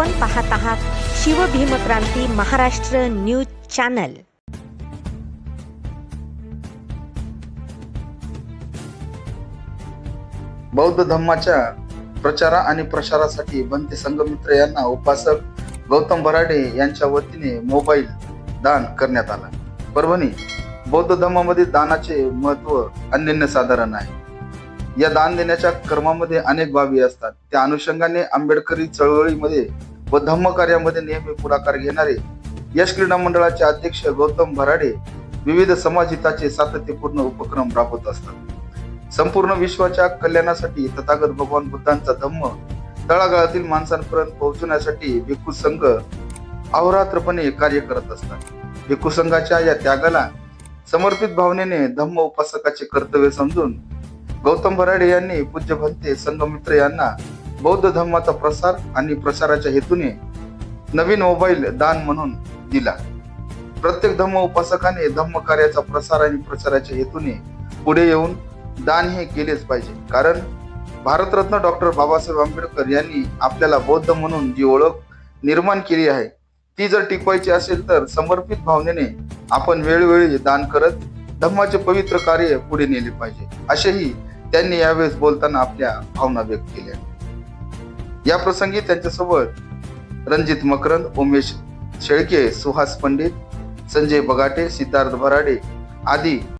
आपण पाहत आहात शिवभीमक्रांती महाराष्ट्र न्यूज चॅनल. बौद्ध धम्माच्या प्रचारा आणि प्रसारासाठी बनते संघमित्र यांना उपासक गौतम बराडे यांच्या वतीने मोबाईल दान करण्यात आला. परभणी बौद्ध धर्मामध्ये दानाचे महत्त्व अनन्यसाधारण आहे. या दान देण्याच्या कर्मामध्ये अनेक बाबी असतात. त्या अनुषंगाने आंबेडकरी चळवळीमध्ये व धम्म कार्यामध्ये नेहमी पुढाकार घेणारे यश क्रीडा मंडळाचे अध्यक्ष गौतम भराडे विविध समाजहिताचे सातत्यपूर्ण उपक्रम राबवत असतात. संपूर्ण विश्वाच्या कल्याणासाठी तथागत भगवान बुद्धांचा धम्म तळागाळातील माणसांपर्यंत पोहोचवण्यासाठी भिक्खू संघ अहोरात्रपणे कार्य करत असतात. भिक्खू संघाच्या या त्यागाला समर्पित भावनेने धम्म उपासकाचे कर्तव्य समजून गौतम बराडे यांनी पूज्य भंते संघमित्र यांना बौद्ध धम्माचा प्रसार आणि प्रसाराच्या हेतूने नवीन मोबाईल दान म्हणून दिला. प्रत्येक धम्म उपासकाने धम्म कार्याचा प्रसार आणि प्रचाराच्या हेतूने पुढे येऊन दान हे केलेच पाहिजे. कारण भारतरत्न डॉक्टर बाबासाहेब आंबेडकर यांनी आपल्याला बौद्ध म्हणून जी ओळख निर्माण केली आहे ती जर टिकवायची असेल तर समर्पित भावनेने आपण वेळोवेळी दान करत धम्माचे पवित्र कार्य पुढे नेले पाहिजे. असेही त्यांनी यावेळेस बोलताना आपल्या भावना व्यक्त केल्या. या प्रसंगी त्यांच्यासोबत रणजित मकरंद उमेश शेळके सुहास पंडित संजय बगाटे सिद्धार्थ भराडे आदी